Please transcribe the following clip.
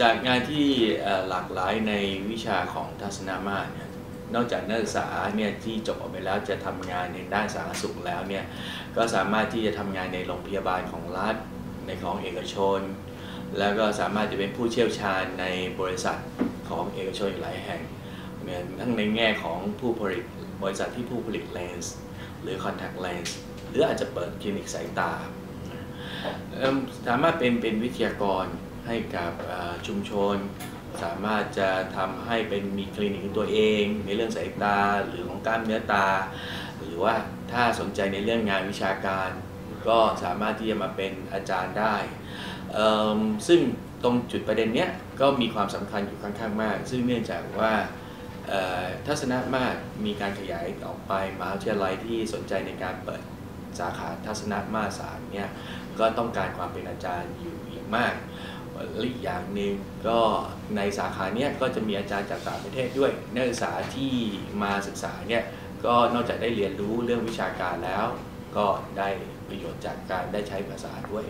จากงานที่เอ่อหลากหลายในวิชาของทัศนมาตรเนี่ยนอกจากนักศึกษาเนี่ยที่จบออกไปแล้วจะทำงานในด้านสาธารณสุขแล้วเนี่ยก็สามารถที่จะทำงานในโรงพยาบาลของรัฐในของเอกชน แล้วก็สามารถจะเป็นผู้เชี่ยวชาญในบริษัทของเอกชนอีกหลายแห่งเนี่ยทั้งในแง่ของผู้ผลิตบริษัทที่ผู้ผลิตเลนส์หรือ contact lens หรืออาจจะเปิดคลินิกสายตาเอิ่มสามารถเป็นเป็นวิทยากร ให้กับชุมชน สามารถจะทำให้เป็นมีคลินิกตัวเอง ในเรื่องสายตาหรือของกล้ามเนื้อตา หรือว่าถ้าสนใจในเรื่องงานวิชาการ ก็สามารถที่จะมาเป็นอาจารย์ได้ ซึ่งตรงจุดประเด็นเนี้ยก็มีความสำคัญอยู่ค่อนข้างมาก ซึ่งเนื่องจากว่าทัศนมาตรมีการขยายออกไปมหาวิทยาลัยที่สนใจในการเปิดสาขาทัศนมาตรศาสตร์เนี่ยก็ต้องการความเป็นอาจารย์อยู่อย่างมาก และอีกอย่างหนึ่งก็ในสาขาเนี้ยก็จะมีอาจารย์จากต่างประเทศด้วย นักศึกษาที่มาศึกษาเนี่ยก็นอกจากได้เรียนรู้เรื่องวิชาการแล้ว ก็ได้ประโยชน์จากการได้ใช้ภาษาด้วย